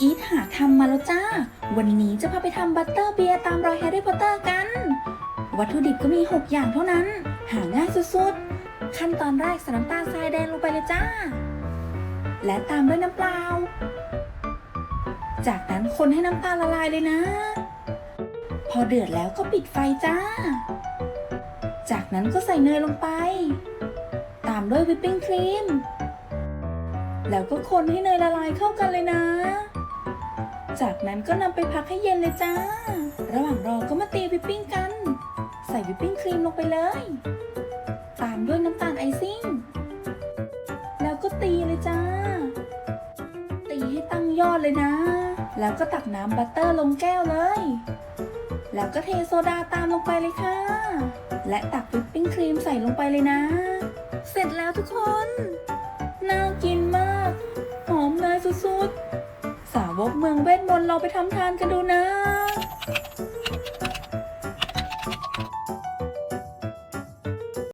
อีทหาทำมาแล้วจ้า วันนี้จะพาไปทำบัตเตอร์เบียร์ตามรอยแฮร์รี่พอตเตอร์กัน วัตถุดิบก็มี 6 อย่างเท่านั้น หาง่ายสุดๆ ขั้นตอนแรกใส่น้ำตาลทรายแดงลงไปเลยจ้า และตามด้วยน้ำเปล่า จากนั้นคนให้น้ำตาลละลายเลยนะ พอเดือดแล้วก็ปิดไฟจ้า จากนั้นก็ใส่เนยลงไป ตามด้วยวิปปิ้งครีมแล้วก็คนให้เนยละลายเข้ากันเลยนะ จากนั้นก็นำไปพักให้เย็นเลยจ้า ระหว่างรอก็มาตีวิปปิ้งกัน ใส่วิปปิ้งครีมลงไปเลย ตามด้วยน้ำตาลไอซิ่ง แล้วก็ตีเลยจ้า ตีให้ตั้งยอดเลยนะ แล้วก็ตักน้ำบัตเตอร์ลงแก้วเลย แล้วก็เทโซดาตามลงไปเลยค่ะ และตักวิปปิ้งครีมใส่ลงไปเลยนะ เสร็จแล้วทุกคน วกเมืองเวทมนต์เราไปทำทานกันดูนะ